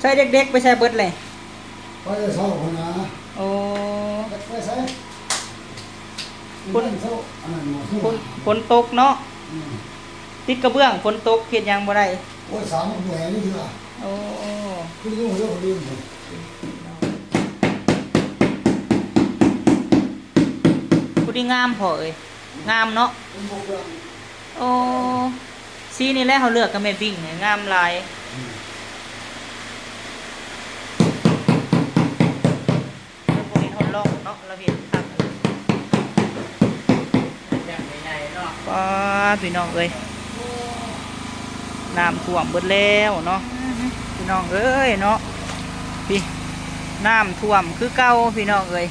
ใช่เด็กๆ ไปใช้เบิดเลยไปเศร้าคนนะโอ้ไปใส่คนเศร้าอันนั้นหมดฝนฝนตกเนาะติดกระเบื้องฝนตกเฮ็ดหยังบ่ได้โอ้ยสามแหวนนี่คือโอ้คือยุ่งเรื่องเรื่องผมผู้ที่งามพอเอ้ยงามเนาะเป็นพวกเรื่องโอ้สีนี่แหละเขาเลือกกับแม่บิ่งเนี่ยงามหลายแล้วพวกนี้เขาลองเนาะเราเห็นครับป้า พี่น้องเอ้ยน้ำท่วมเบิดแล้วเนาะพี่น้องเอ้ยเนาะพี่น้ำท่วมคือเก่าพี่น้องเอ้ย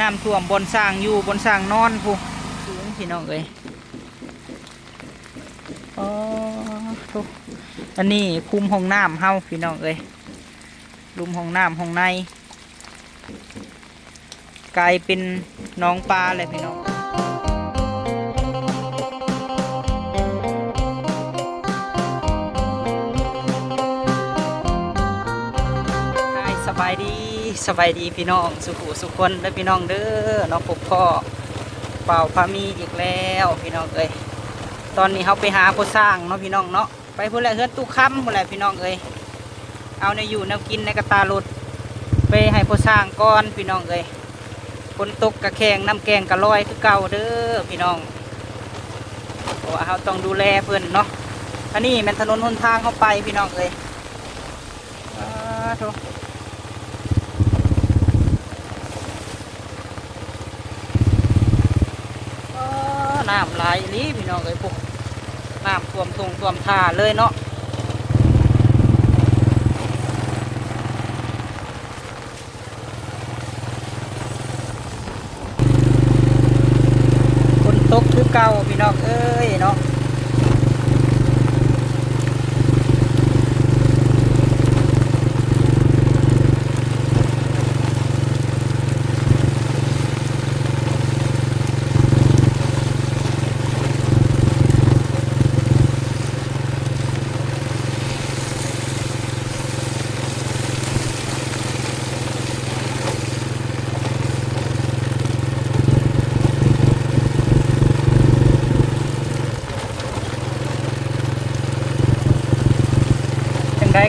น้ำท่วมบนสร้างอยู่บนสร้างนอนผู้สูงพี่น้องเอ้ยอ๋อโถ่อันนี้คุมห้องน้ำเฮาพี่น้องเอ้ยลุมห้องน้ำห้องในกลายเป็นน้องปลาเลยพี่น้อง บายดีสบายดีพี่น้องสุขุสุขคนและพี่น้องเด้อน้องปกพ่อเป่าพามีอีกแล้วพี่น้องเอ้ยตอนนี้เขาไปหาผู้สร้างเนาะพี่น้องเนาะไปพูดแหละเฮือนตู้ค้ำพูดแหละพี่น้องเอ้ยเอาในอยู่แนวกินในกระตาลุดไปให้ผู้สร้างก่อนพี่น้องเอ้ยฝนตกกระแขงน้ำแกงกระลอยคือเก่าเด้อพี่น้องว่าเขาต้องดูแลเพื่อนเนาะอันนี้มันถนนหนทางเข้าไปพี่น้องเอ้ยอ้าโถ น้ำไหลายอีหลีพี่น้องเอ้ยปุ๊น้ำท่วมทงท่วมท่าเลยเนาะคนตกคือเก่าพี่น้องเอ้ยเนาะ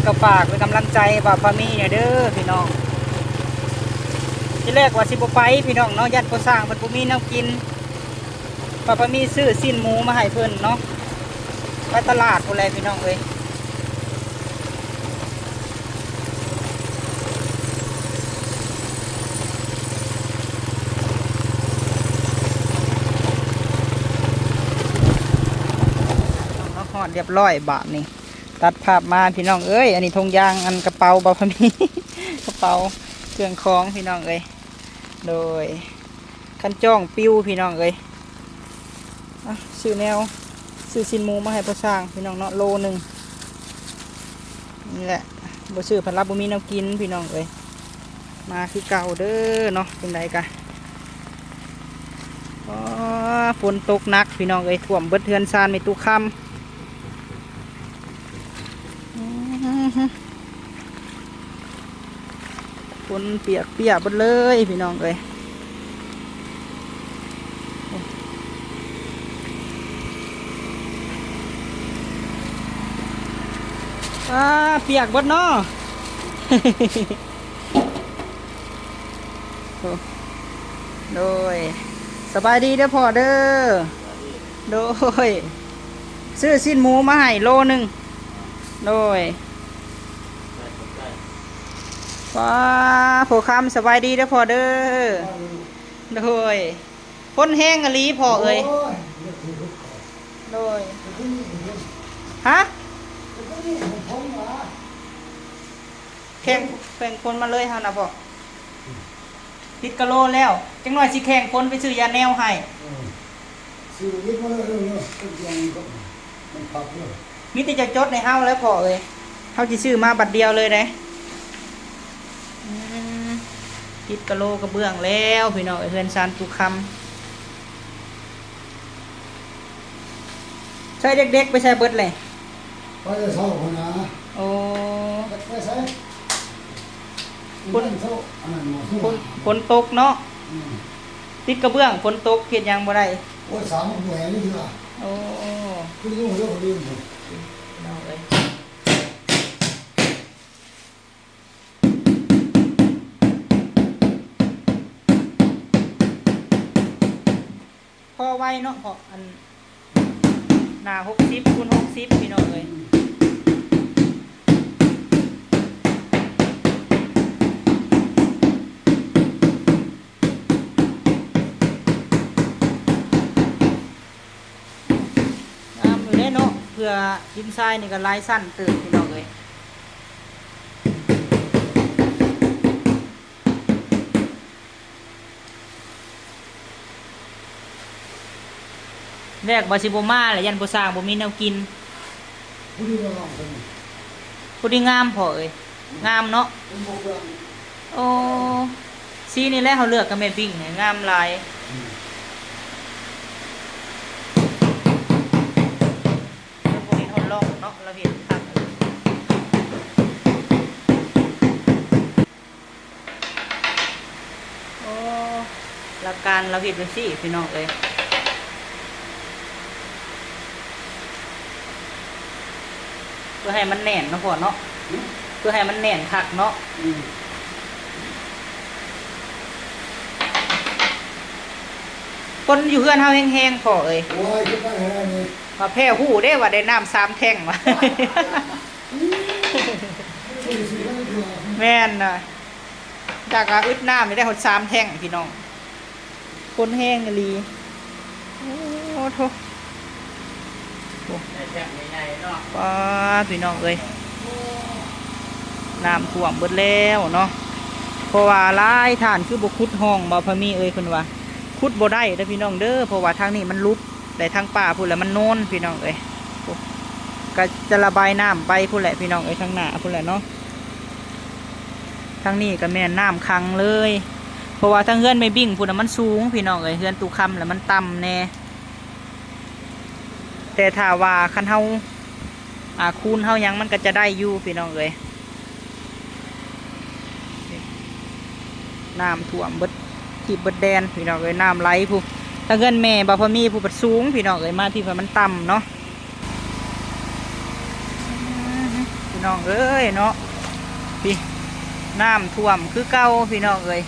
ก็ฝากเป็นกำลังใจว่าพามีเนี่ยเด้อพี่น้องที่แรกว่าสิบไปพี่น้องเนาะยัดก็สร้างเพิ่นบ่มีแนวกินป้าพามีซื้อสิ้นหมูมาให้เพิ่นเนาะไปตลาดพุ่นแหละพี่น้องเอ้ยเอาฮอดเรียบร้อยบาทนี่ ตัดภาพมาพี่น้องเอ้ย อันนี้ธงยางอันกระเป๋าบาพมีกระเป๋าเครื่องคล้องพี่น้องเอ้ย โดยคันจ้องปิ้วพี่น้องเอ้ยอซื้อแนวซื้อสินมูมาให้พ่อสร้างพี่น้องเนาะโลหนึ่งนี่แหละบ่ซื้อพันรับบ่มีแนวกินพี่น้องเอ้ยมาคือเก่าเด้อเนาะเป็นไรกันอ๋อฝนตกหนักพี่น้องเอ้ยท่วมเบิดเทือนซานในตู้คำ คนเปียกเปียกหมดเลยพี่น้องเลยอ่าเปียกหมดเนาะโอ้โดยสบายดีเด้อพ่อเด้อโดยซื้อสิ้นหมูมาให้โลหนึ่งโดย ว้าผู้คำสบายดีเด้อพ่อเด้อโดยพ้นแห้งอหลีพ่อเอ้ยโเรื่องที่ลูกเขาโดยแต่ที่นี่เรื่องฮะแต่ที่นี่ผมพ้องมาแข่งแข่งคนมาเลยเฮานะพ่อติดกะโลแล้ว จังหน่อยสิแข่งคนไปซื้อยาแนวให้เออซื้อยึดมาเลยเรื่องเนาะต้นยางก็มันพับเลยมิติจะจดในเฮาแล้วพ่อเอ้ยเฮาสิซื้อมาบัดเดียวเลยเด้อืม ติดกะโลกระเบื้องแล้วพี่น้องเอ้ยเฮือนซานตุคำใช่เด็กๆไปใช้เบิดเลยไปเศร้าคนนะโอ้ไปใส่ฝนเศร้าอันนั้นหมดฝนฝนตกเนาะอืมติดกระเบื้องฝนตกเฮ็ดหยังบ่ได้โอ้ยสามหน่วยนี่คือว่าโอ้คุณรู้เรื่องเรื่องผมน้องเอ้ยพอ ไว้เนาะพออันหน้า60คูณ60พี่น้องเอ้ยงามอยู่เด้เนาะเพื่อดินทรายนี่ก็ลายสั้นตื่นพี่น้องเลย แรกบาซิโบมาแหละยันโบสร้างบ่มีแนวกินคุณรู้เรื่องผมพุดีงามพอเอ้ยงามเนาะผมบกว่าโอ้สีนี่แหละเขาเลือกกับแม่บิ่งเนี่ยงามหลายเรื่องพวกนี้ทนลองเนาะเราเห็นคักเออโอ้หลักการเราเห็นเป็นสี่พี่น้องเอ้ย พื่อให้มันแน่นเนาะพ่อเนาะเพื่อให้มันแน่นคักเนาะอืมคนอยู่เพื่อนเฮาแห้งๆพ่อเอ้ยโอ้ยคิดได้ไงนี่มาแพ้หู้ได้ว่าได้น้ำสามแท่งมาคุณสิได้คือแม่นน่ะจากอาอึดน้ำนี่ได้หดสามแท่งพี่น้อง คนแห้งอีหลี โอ้โถแจ่มใหญ่ๆเนาะ ป้าพี่น้องเอ้ยน้ำท่วมเบิดแล้วเนาะเพราะว่าลายฐานคือบ่ขุดห้องบ่พมีเอ้ยเพิ่นว่าขุดบ่ได้เด้อพี่น้องเด้อเพราะว่าทางนี้มันลุกแต่ทางป่าพุ่นแหละมันโน่นพี่น้องเอ้ยก็จะระบายน้ำไปพุ่นแหละพี่น้องเอ้ยทางหน้าพุ่นแหละเนาะทางนี้ก็แม่น้ำคังเลย เพราะว่าทางเฮือนไม่บิ่งพุ่นน่ะมันสูง พี่น้องเอ้ยเฮือนตูคำแล้วมันต่ำแน่ แต่ถ้าว่าคันเฮาอ่าคูณเฮายังมันก็จะได้อยู่พี่น้องเอ้ยน้ำท่วมเบิดที่เบิดแดนพี่น้องเอ้ยน้ำไหลผู้ถ้าเงินแม่บ่พมีผู้ปัดสูงพี่น้องเอ้ยมาที่พมันต่ำเนาะพี่น้องเอ้ยเนาะพี่น้ำท่วมคือเก่าพี่น้องเอ้ย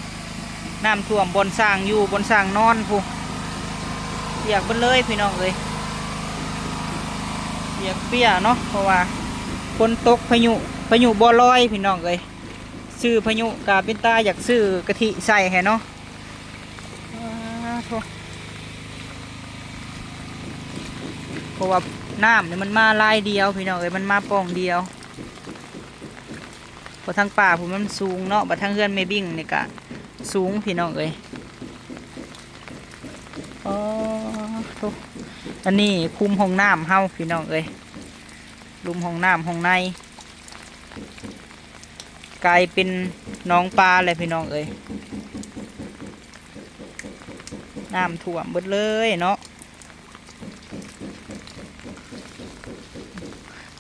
น้ำท่วมบนสร้างอยู่บนสร้างนอนผู้อยากเบิดเลยพี่น้องเอ้ย ปียกเปียเนาะเพราะว่าฝนตกพายุพายุบ่ลอยพี่น้องเลยซื้อพายุกาเป็นตาอยากซื้อกะทิใส่ให้เนาะอ่าโถ่เพราะว่าน้ำเนี่ยมันมาลายเดียวพี่น้องเอ้ยมันมาป่องเดียวเพราะทางป่าผมมันสูงเนาะบัดทางเฮือนไม่บิ่งนี่กะสูงพี่น้องเอ้ยอ๋อโถ่ อันนี้คุมห้องน้ำเฮาพี่น้องเอ้ยลุมห้องน้ำห้องใน กลายเป็นน้องปลาเลยพี่น้องเอ้ยน้ำท่วมเบิดเลยเนาะ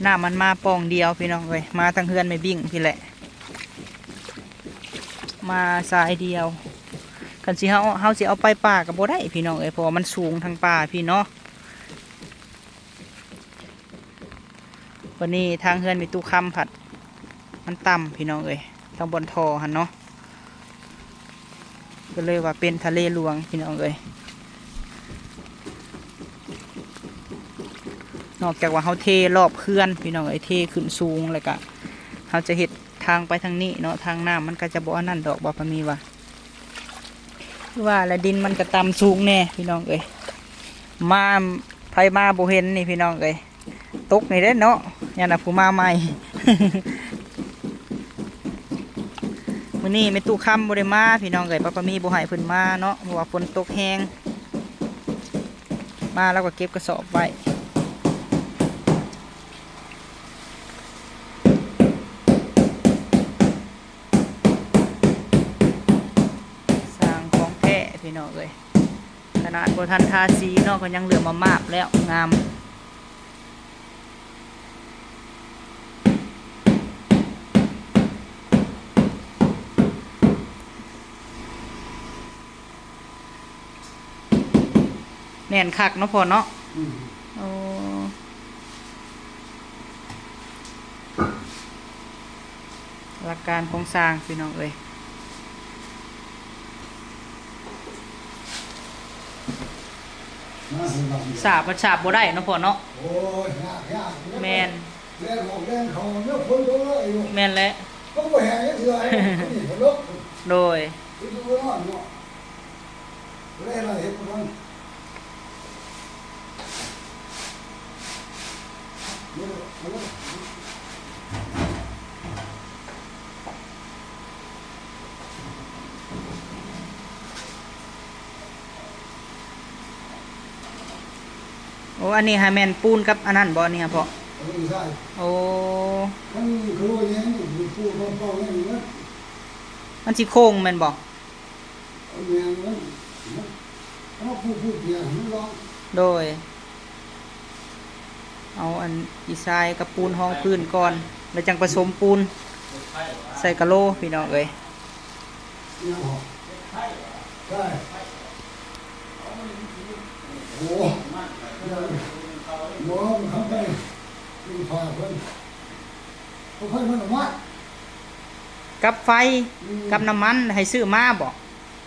น้ำมันมาปองเดียวพี่น้องเอ้ยมาทางเฮือนไม่บิ่งพี่แหละ มาสายเดียวกันสิเฮาเฮาสิเอาไปป่ากับบ่ได้พี่น้องเอ้ยเพราะมันสูงทางป่าพี่เนาะ วันนี้ทางเฮือนมีตู้คำผัด มันต่ำพี่น้องเอ้ยทางบนทอหันเนาะก็เลยว่าเป็นทะเลหลวงพี่น้องเอ้ยนอกจากว่าเขาเทรอบเขื่อนพี่น้องเอ้ยเทขึ้นสูงเลยกะเขาจะเห็ดทางไปทางนี้เนาะทางน้ำมันก็จะบ่อนั่นดอกบ่พมีว่าว่าและดินมันก็ต่ำสูงแน่พี่น้องเอ้ยมาไผมาบ่เห็นนี่พี่น้องเอ้ยตกนี่เด้เนาะ ยันน่ะผู้มาใหม่มื้อนี้ไม่ตู้ค่ำบ่ได้มาพี่น้องเอ้ยป้าปามีบ่ให้เพิ่นมาเนาะเพราะว่าฝนตกแฮงมาแล้วก็เก็บกระสอบไว้สร้างของแท้พี่น้องเอ้ยขนาดบ่ทันทาสีเนาะก็ยังเหลือมามาบแล้วงาม แน่นคักเนาะพ่อเนาะอืมโอ้หลักการของสร้างพี่น้องเอ้ยน่าสนใจสาบมันสาบบ่ได้เนาะพ่อเนาะโอ้ยยากยากแมนแล่นออกแล่นเขาเนี่ยคนตัวละไอ้ลูก แมนแล้ว ก็บ่แหงยังเถื่อไอ้นี่เขาลุก โดย ไปดูเนาะเนาะเล่นอะไรเห็นมันเนี่ยมันก็ โอ้อันนี้ฮะแมนปูนกับอันนั้นบ่อันนี่ฮะพ่อเอาไม่ใช่โอ้มันคือว่าอย่างนี้มีผู้ต้องต้องอย่างนี้มันมันสิโค้งแม่นบ่เอาอย่างนั้นมันเอาผู้ผู้เดียวมันร้องโดย เอาอันอีทรายกับปูนห้องพื้นก่อน แล้วจังผสมปูน ใส่กะโหลพี่น้องเอ้ยเนี่ยหรอใช่โอ้ห มอมันทำไปมีฝ่าเพิ่นเขาค่อยมันออกมากับไฟกับน้ำมันให้ซื้อมาบ่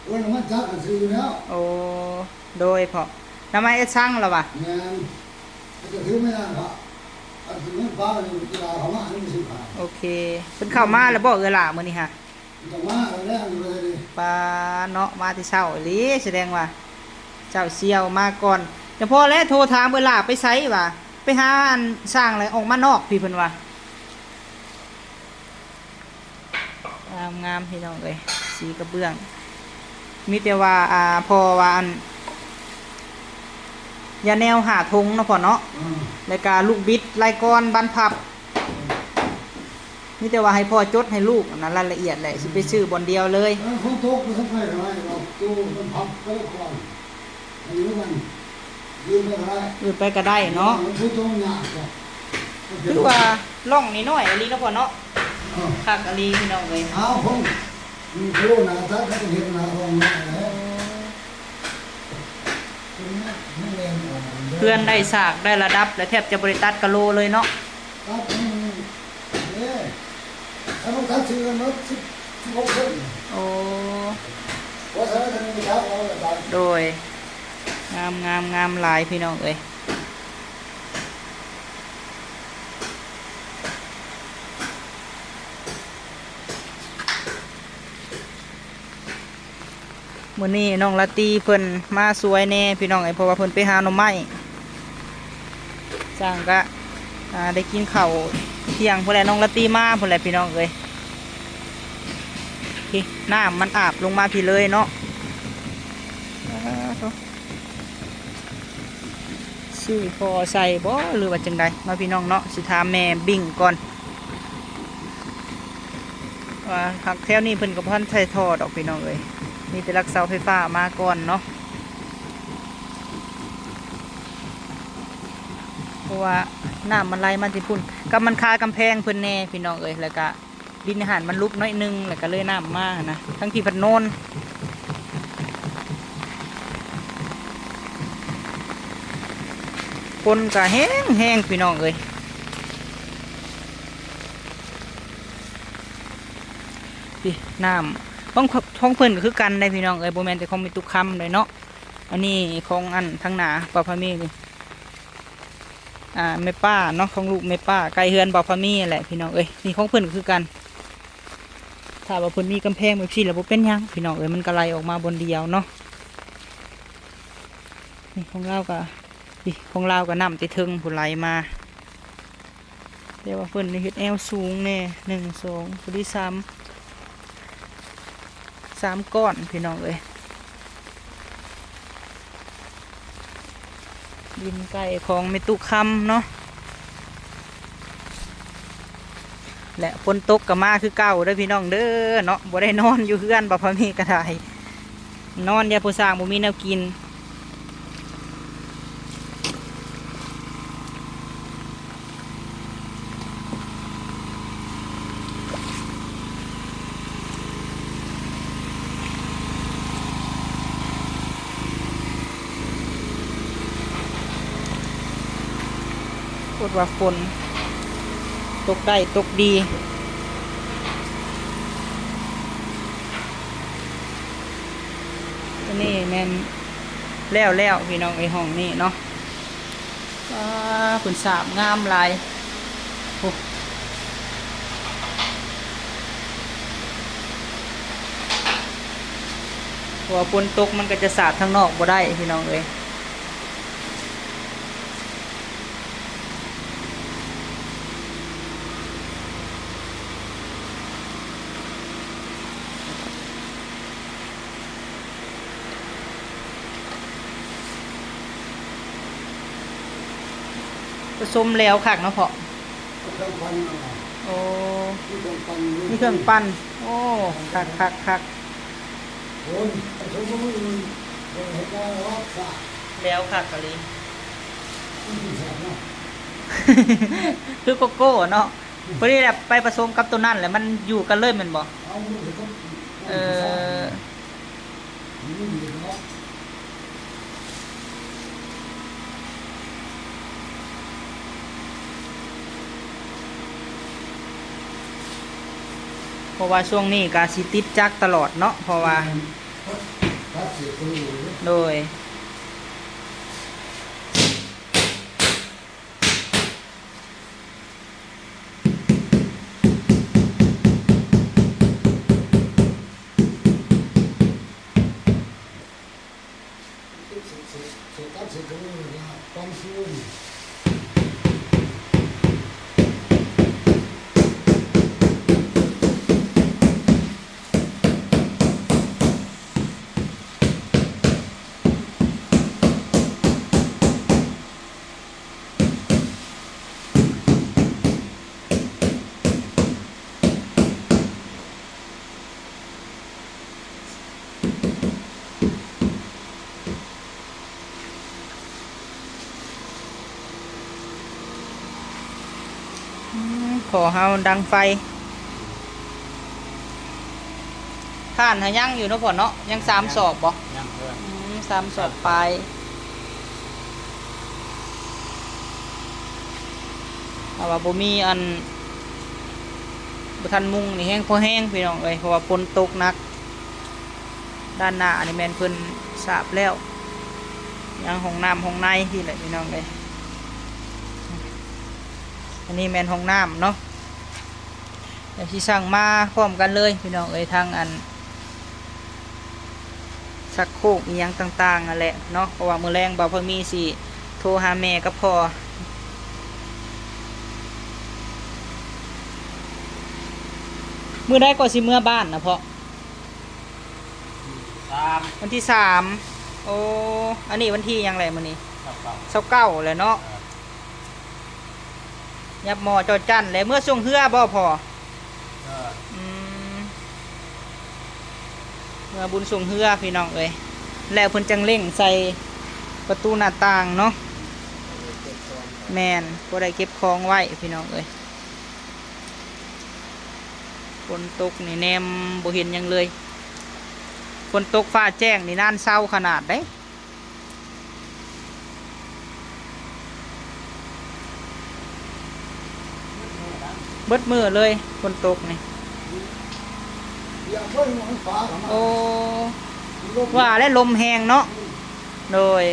เว้ยมันจักกันซื้อแล้วโอ้โดยพอน้ำมันเอ็ดช่างแล้ววะงานจะถือไม่ได้ครับอันที่มันฟ้าเลยกีฬาเขามาอันนี้สิบาทโอเคเพิ่นเข้ามาแล้วบ่เออล่ะมื้อนี้ฮะจะมาแล้วอยู่เลยดิปลาเนาะมาที่เช้าอีหลีแสดงว่าเจ้าเสียวมาก่อน แต่พอแล้วโทรถามเวลาไปไสว่าไปหาอันสร้างอะไรออกมานอกพี่เพิ่นว่างามงามพี่น้องเอ้ยสีกระเบื้อง มีแต่ว่าอ่าพอว่าอันยาแนวหาทงเนาะพ่อเนาะอืมแล้วก็ลูกบิดลายกรบันพับนี่แต่ว่าให้พ่อจดให้ลูกอันนั้นรายละเอียดแหละสิไปซื้อบอนเดียวเลยแล้วคนโตกมันทำไมอะไรเราตู้มันพับก็แล้วก่อนอายุมัน ยืมไปอะไรอื่นไปก็ได้เนาะผู้โตหยาบก่อนคือว่าล่องนิดหน่อยอันนี้เนาะพ่อเนาะเออคักอันนี้พี่น้องเลยเอาผมมีครูนะถ้าเขาเห็นนะตรงนี้แล้วเพื่อนได้สากได้ระดับ และแทบจะบริตัดกะโลเลยเนาะครับเนี่ยถ้าต้องทักชื่อกันนะสิบสิบหกคนโอ้เพราะฉะนั้นจะมีครับเราจะได้โดย งามงามงามลายพี่น้องเอ้ยมื้อนี้น้องละตีเพิ่นมาสวยแน่พี่น้องเอ้เพราะว่าเพิ่นไปหาหน่อไม้สร้างก็ได้กินเข้าเที่ยงเพิ่นแหละน้องละตีมาเพิ่นแหละพี่น้องเอ้ยพี่น้ำมันอาบลงมาพี่เลยเนาะ ซื้อพอใส่บ่หรือว่าจังใดมาพี่น้องเนาะสิถามแม่บิ่งก่อนว่าหักแถวนี้เพิ่นก็บ่ทันใช้ท่อดอกพี่น้องเอ้ยมีแต่รักเสาไฟฟ้ามาก่อนเนาะเพราะว่าน้ำมันไหลมาที่พุ่นกับมันคากำแพงเพิ่นแน่พี่น้องเอ้ยแล้วก็ดินอาหารมันลุกน้อยหนึงแล้วก็เลยน้ำมานะทั้งที่พันโนน คนก็แห้งแห้งพี่น้องเอ้ยพี่น้ำท้องท้องเพิ่อนก็คือกันได้พี่น้องเอ้ยโบแมนแต่ของมีตุกคำเลยเนาะอันนี้ของอันทางหนาปอพามีนี่อ่าแม่ป้าเนาะของลูกแม่ป้าไกลเฮือนปอพามีแหละพี่น้องเอ้ยนี่ของเพิ่อนก็คือกันถ้าว่าเพิ่อนมีกำแพงแบบซี่แล้วบ่เป็นยังพี่น้องเอ้ยมันก็ไหลออกมาบนเดียวเนาะนี่ของเราก็ นี่ของเราก็นำติถึงผู้ไหลมาเดี๋ยวว่าเพิ่นนี่เฮ็ดแอวสูงแน่หนึ่งสองผู้ที่สามสามก้อนพี่น้องเอ้ยดินไก่ของเมตุคำเนาะและฝนตกก็มาคือเก่าเด้อพี่น้องเด้อเนาะบ่ได้นอนอยู่เฮือนบ่พอมีกระไดนอนอยาผู้สร้างบ่มีแนวกิน ดว่าฝนตกได้ตกดีอันนี่แมนแล้วแล้วพี่น้องไอห้องนี่เนาะว้าคุณสาบงามลายหัวฝนตกมันก็จะสาดทางนอกบ่ได้พี่น้องเอ้ย ผสมแล้วคักเนาะพ่อเครื่องพันเอาโอ้นี่เครื่องพันนี่เครื่องปั้นโอ้คักคักคักโอ้ยผสมมือเดี๋ยวเห็นได้ว่าสาแล้วคักกะลีที่แสบเนาะคือโกโก้เนาะพอดีแบบไปผสมกับตัวนั่นแหละมันอยู่กันเลยแมันบอกเอามือ เพราะว่าช่วงนี้กาสิติดจักตลอดเนาะเพราะว่า โดย เสียเสียเสียตัดเสียตัวอยู่นะความสูง อืม ขอเฮาดังไฟท่านหายังอยู่เนาะพ่อเนาะยังสามสอบบ่ยังเพื่อนอืมสามสอบปลายเอาว่าบ่มีอันบ่ทันมุงนี่แห้งพอแห้งพี่น้องเอ้ยเพราะว่าฝนตกหนัก ด้านหน้าอันนี้แม่นเพิ่นสาบแล้วยังห้องน้ำห้องในที่แหละพี่น้องเอ้ย อันนี้แม่นห้องน้ำเนาะเดี๋ยวสิสั่งมาพร้อมกันเลย พี่น้องเอ้ยทางอันชักโครกอีหยังต่างๆนั่นแหละเนาะเพราะว่ามือแรงบ่าวพอมีสิโทรหาแม่ก็พอมือได้ก็สิเมื่อบ้านนะเพาะสามวันที่สามโอ้อันนี้วันที่หยังไรมื้อนี้กับเก่าเสาเก้าเลยเนาะ ยับหมอจอจันเลยเมื่อส่งเฮือบ่พอก็อืมเมื่อบุญส่งเฮือพี่น้องเอ้ยแล้วเพิ่นจังเร่งใส่ประตูหน้าต่างเนาะแมนก็ได้เก็บของไว้พี่น้องเอ้ยฝนตกนี่แนมบ่เห็นหยังเลยฝนตกฟ้าแจ้งนี่น่านเศร้าขนาดได้ เบิดมือเลยฝนตกนี่อย่าเพิ่งโอ้ว่าและลมแหงเนาะโดย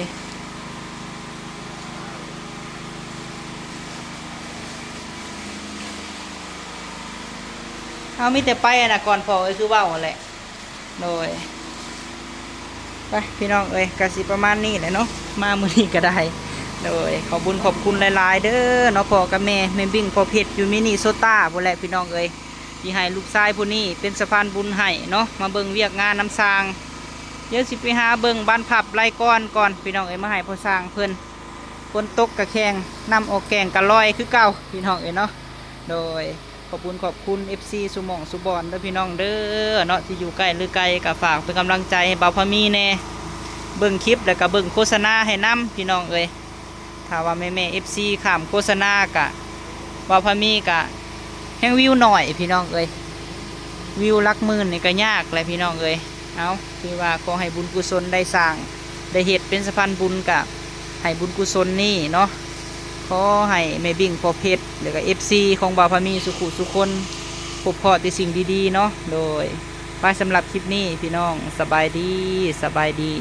เอามีแต่ไปนะก่อนพอเอ้ยคือว่าแหละโดยไปพี่น้องเอ้ยกสิประมาณนี้แหละเนาะมามือนี้ก็ได้ โดยขอบุญขอบคุณหลายๆ เด้อเนาะพ่อกับแม่แม่บิ่งพ่อเพชรอยู่มินิโซตาพุ่นแหละพี่น้องเอ้ยที่ให้ลูกชายผู้นี้เป็นสะพานบุญให้เนาะมาเบิ่งเวียกงานน้ำสร้างเดี๋ยวสิไปหาเบิ่งบ้านผับไรก้อนก่อนพี่น้องเอ้ยมาให้พ่อสร้างเพิ่นฝนตกกระแขงนำออกแกงกระลอยคือเก่าพี่น้องเอ้ยเนาะโดยขอบคุณขอบคุณ FC สุหมองสุบอนเด้อพี่น้องเด้อเนาะที่อยู่ใกล้หรือไกลก็ฝากเป็นกำลังใจให้เบาพามีแน่เบิ่งคลิปแล้วก็เบิ่งโฆษณาให้นํพี่น้องเอ้ย ถ้าว่าแม่แม่ FC ข้ามโฆษณากะเบาพมีกะแห้งวิวหน่อยพี่น้องเอ้ยวิวลักมื่นนี่ก็ยากเลยพี่น้องเอ้ยเอาคือว่าขอให้บุญกุศลได้สร้าง ได้เหตุเป็นสะพานบุญกะให้บุญกุศลนี่เนาะขอให้แม่บิ่งพอเพชรหรือก็เอฟซีของบ่าวพมีสุขุสุคนพบพอแต่สิ่งดีๆเนาะโดยไปสำหรับคลิปนี้พี่น้องสบายดีสบายดี